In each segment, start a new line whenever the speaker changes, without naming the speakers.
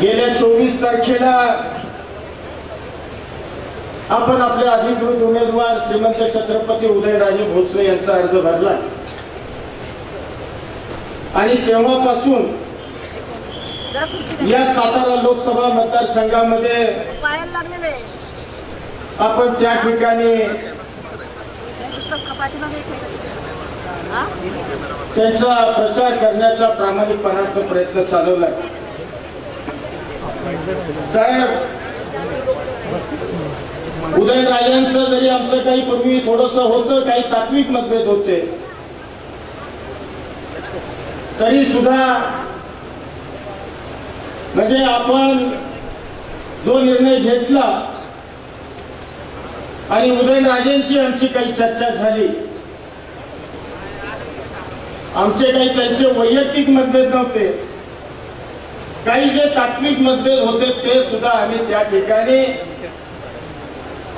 गेल्या चोवीस तारखेला आपण आपले अधिकृत उमेदवार श्रीमंत छत्रपती उदयराजे भोसले यांचा अर्ज भरला. आणि तेव्हापासून या सातारा लोकसभा मतदारसंघामध्ये आपण त्या ठिकाणी त्यांचा प्रचार करण्याचा प्रामाणिकपणाचा प्रयत्न चालवलाय साहेब उदयराजांचं जरी आमचं काही पूर्वी थोडस होतं काही तात्विक मतभेद होते. तरी सुद्धा म्हणजे आपण जो निर्णय घेतला आणि उदयनराजेंची आमची काही चर्चा झाली आमचे काही त्यांचे वैयक्तिक मतभेद नव्हते. काही जे तात्विक मतभेद होते ते सुद्धा आम्ही त्या ठिकाणी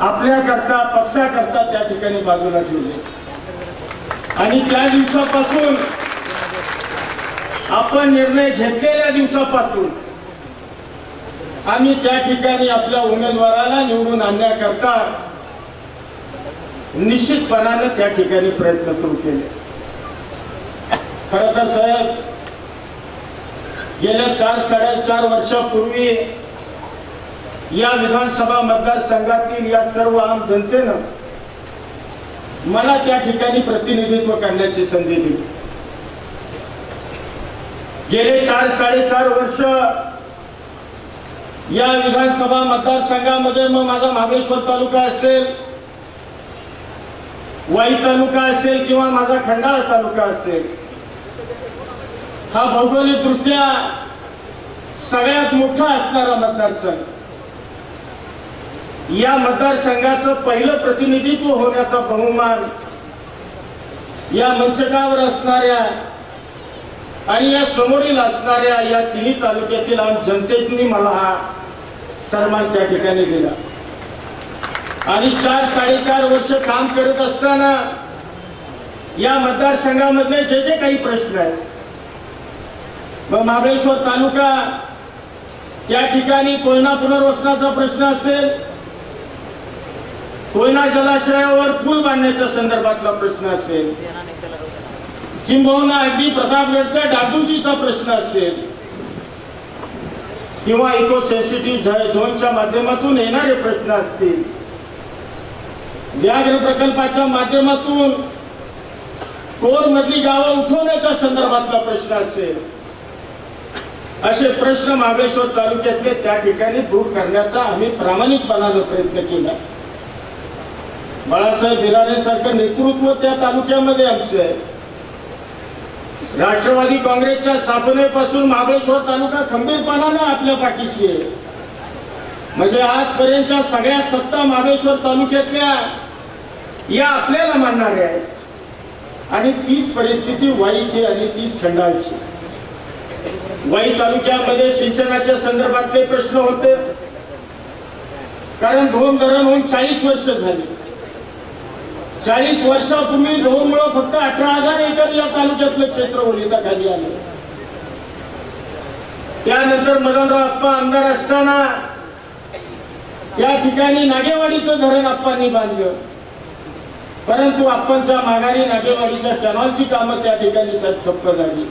आपल्याकरता पक्षाकरता त्या ठिकाणी बाजूला ठेवले. आणि त्या दिवसापासून आपण निर्णय घेतलेल्या दिवसापासून आम्ही त्या ठिकाणी आपल्या उमेदवाराला निवडून आणण्याकरता निश्चितपणानं त्या ठिकाणी प्रयत्न सुरू केले. खर तर साहेब गेल्या चार साडेचार वर्षापूर्वी या विधानसभा मतदारसंघातील या सर्व आम जनतेनं मला त्या ठिकाणी प्रतिनिधित्व करण्याची संधी दिली. गेले चार साडेचार वर्ष या विधानसभा मतदारसंघामध्ये मग माझा महाबळेश्वर तालुका असेल वाई तालुका असेल किंवा माझा खंडाळा तालुका असेल हा भौगोलिक दृष्ट्या सगळ्यात मोठा असणारा मतदारसंघ. या मतदारसंघाचं पहिलं प्रतिनिधित्व होण्याचा बहुमान या मंचकावर असणाऱ्या आणि या समोरील असणाऱ्या या तिन्ही तालुक्यातील आम जनतेने मला हा सन्मान त्या ठिकाणी दिला. आणि चार साडेचार वर्ष काम करत असताना या मतदारसंघामधले जे जे काही प्रश्न आहेत व महाबळेश्वर तालुका त्या ठिकाणी कोयना पुनर्वसनाचा प्रश्न असेल कोयना जलाशयावर पूल बांधण्याच्या संदर्भातला प्रश्न असेल किंबहुना अगदी प्रतापगडच्या डाबूजीचा प्रश्न असेल किंवा इको सेन्सिटिव्ह झोनच्या माध्यमातून येणारे प्रश्न असतील. व्याघ्र प्रकल्पाच्या माध्यमातून कोर मधली गावं उठवण्याच्या संदर्भातला प्रश्न असेल. असे प्रश्न महाबळेश्वर तालुक्यातले त्या ठिकाणी दूर करण्याचा आम्ही प्रामाणिकपणानं प्रयत्न केला. बाळासाहेब बिराणेसारखं नेतृत्व त्या तालुक्यामध्ये आमचं आहे. राष्ट्रवादी काँग्रेसच्या स्थापनेपासून महाबळेश्वर तालुका खंबीरपणानं आपल्या पाठीशी आहे. म्हणजे आजपर्यंतच्या सगळ्या सत्ता महाबळेश्वर तालुक्यातल्या या आपल्याला मानणाऱ्या आहेत. आणि तीच परिस्थिती व्हायची आणि तीच खंडाळची. वाई तालुक्यामध्ये सिंचनाच्या संदर्भातले प्रश्न होते. कारण धोम धरण होऊन चाळीस वर्ष झाली. चाळीस वर्षापूर्वी धोममुळं फक्त अठरा हजार एकर या तालुक्यातलं क्षेत्र ओलिता खाली आलं. त्यानंतर मदनराव अप्पा आमदार असताना त्या ठिकाणी नागेवाडीचं धरण आप्पांनी बांधलं. परंतु आप्पांच्या माघारी नागेवाडीच्या कॅनॉलची कामं त्या ठिकाणी ठप्प झाली.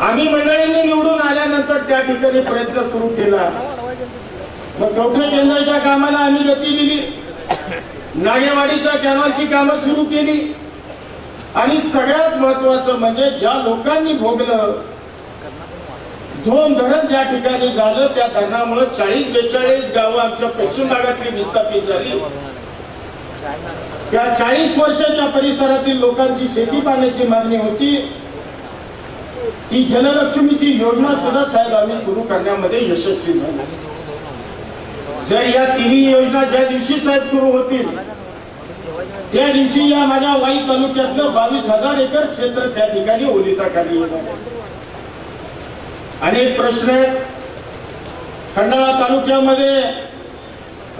आम्ही मंडळींनी निवडून आल्यानंतर त्या ठिकाणी प्रयत्न सुरू केला. मग कवठे केंद्राच्या कामाला आम्ही गती दिली. नागेवाडीच्या कॅनॉलची कामं सुरू केली. आणि सगळ्यात महत्वाचं म्हणजे ज्या लोकांनी भोगलं धोम धरण ज्या ठिकाणी झालं त्या धरणामुळे चाळीस बेचाळीस गावं आमच्या पश्चिम भागातली विस्थापित झाली. त्या चाळीस वर्षाच्या परिसरातील लोकांची शेती पाण्याची मागणी होती. ती जनलक्ष्मीची योजना सुद्धा साहेब आम्ही सुरू करण्यामध्ये यशस्वी झालो. जर या तिन्ही योजना ज्या दिवशी साहेब सुरू होतील त्या दिवशी या माझ्या वाई तालुक्यातलं बावीस हजार एकर क्षेत्र त्या ठिकाणी ओलिताखाली येणार अनेक प्रश्न खंडाळा तालुक्यामध्ये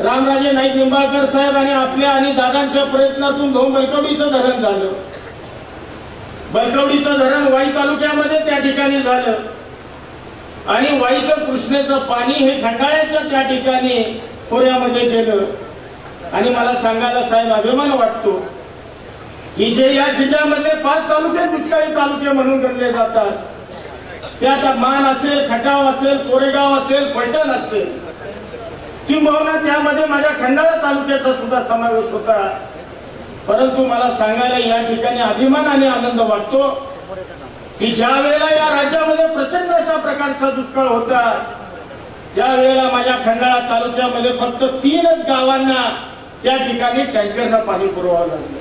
रामराजे नाईक निंबाळकर साहेब आणि आपल्या आणि दादांच्या प्रयत्नातून धोम बैकवडीचं धरण झालं. बलकवडीचं धरण वाई तालुक्यामध्ये त्या ठिकाणी झालं. आणि वाईचं कृष्णेचं पाणी हे खंडाळ्याच्या त्या ठिकाणी खोऱ्यामध्ये गेलं. आणि मला सांगायला साहेब अभिमान वाटतो की जे या जिल्ह्यामध्ये पाच तालुके दुष्काळी तालुके म्हणून गणले जातात त्यात मान असेल खटाव असेल कोरेगाव असेल फलटण असेल किंबहुना त्यामध्ये माझ्या खंडाळा तालुक्याचा सुद्धा समावेश होता. परंतु मला सांगायला या ठिकाणी अभिमान आणि आनंद वाटतो की ज्या वेळेला या राज्यामध्ये प्रचंड अशा प्रकारचा दुष्काळ होता ज्या वेळेला माझ्या खंडाळा तालुक्यामध्ये फक्त तीनच गावांना त्या ठिकाणी टँकरनं पाणी पुरवावं लागलं.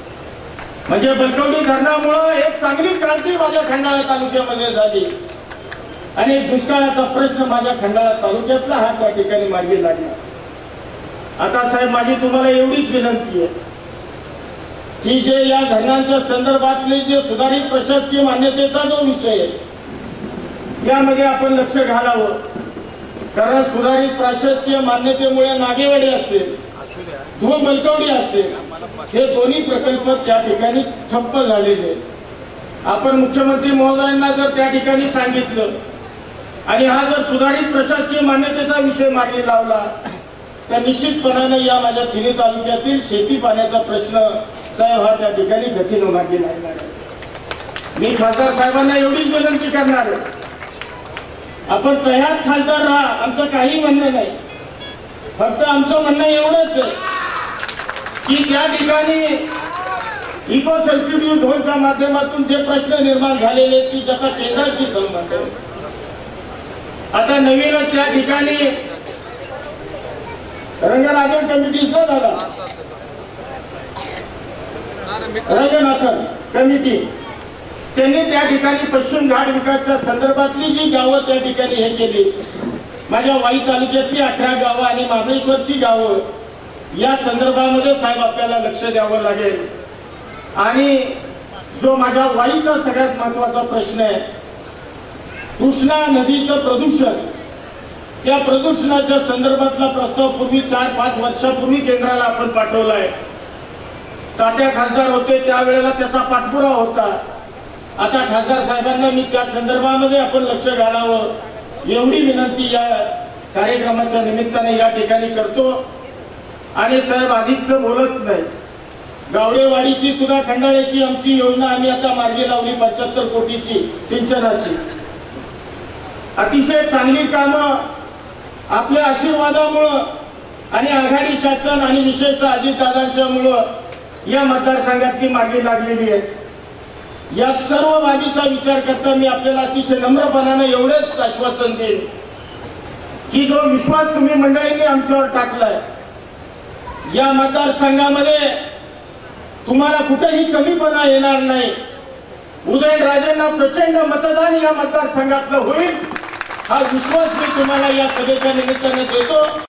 म्हणजे बलकवडी धरणामुळं एक चांगली क्रांती माझ्या खंडाळा तालुक्यामध्ये झाली. आणि दुष्काळाचा प्रश्न माझ्या खंडाळा तालुक्यातला हा त्या ठिकाणी मार्गी लागला. आता साहेब माझी तुम्हाला एवढीच विनंती आहे. की जे या धरणांच्या संदर्भातले जे सुधारित प्रशासकीय मान्यतेचा जो विषय आहे त्यामध्ये आपण लक्ष घालावं कारण सुधारित प्रशासकीय मान्यतेमुळे नागेवाडी असेल धो मलकवडी असेल हे दोन्ही प्रकल्प त्या ठिकाणी ठप्प झालेले आहेत. आपण मुख्यमंत्री महोदयांना जर त्या ठिकाणी सांगितलं आणि हा जर सुधारित प्रशासकीय मान्यतेचा विषय मागे लावला तर निश्चितपणानं या माझ्या थिने तालुक्यातील शेती पाण्याचा प्रश्न साहेब हा त्या ठिकाणी गतीनं मार्गी लागणार आहे. मी खासदार साहेबांना एवढीच विनंती करणार आहे. आपण तयार खासदार राहा आमचं काही म्हणणं नाही. फक्त आमचं म्हणणं एवढंच आहे की त्या ठिकाणी इको सेन्सिटिव्ह झोनच्या माध्यमातून जे प्रश्न निर्माण झालेले की ज्याचा केंद्राशी संबंध आता नवीनच त्या ठिकाणी रंगराजन कमिटीचा झाला. रंगनाथन कमिटी त्यांनी त्या ठिकाणी पश्चिम घाट विकासच्या संदर्भातली जी गावं त्या ठिकाणी हे केली. माझ्या वाई तालुक्यातली अठरा गावं आणि महाबळेश्वरची गावं या संदर्भामध्ये साहेब आपल्याला लक्ष द्यावं लागेल. आणि जो माझ्या वाईचा सगळ्यात महत्त्वाचा प्रश्न आहे कृष्णा नदीचं प्रदूषण. त्या प्रदूषणाच्या संदर्भातला प्रस्ताव पूर्वी चार पाच वर्षापूर्वी केंद्राला आपण पाठवला आहे. तात्या खासदार होते त्यावेळेला त्याचा पाठपुरा होता. आता खासदार साहेबांना मी त्या संदर्भामध्ये आपण लक्ष घालावं. एवढी विनंती या कार्यक्रमाच्या निमित्ताने या ठिकाणी करतो. आणि साहेब आधीच बोलत नाही. गावडेवाडीची सुद्धा खंडाळ्याची आमची योजना आम्ही आता मार्गी लावली पंच्याहत्तर कोटीची सिंचनाची. अतिशय चांगली कामं आपल्या आशीर्वादामुळं आणि आघाडी शासन आणि विशेषतः अजितदादांच्यामुळं या मतदारसंघातली मागणी लागलेली आहे. या सर्व बाबीचा विचार करता मी आपल्याला अतिशय नम्रपणानं एवढेच आश्वासन देईन. की जो विश्वास तुम्ही मंडळींनी आमच्यावर टाकलाय या मतदारसंघामध्ये तुम्हाला कुठेही कमीपणा येणार नाही. उदयनराजांना प्रचंड मतदान या मतदारसंघातलं होईल हा विश्वास मी तुम्हाला या सभेच्या निमित्ताने देतो.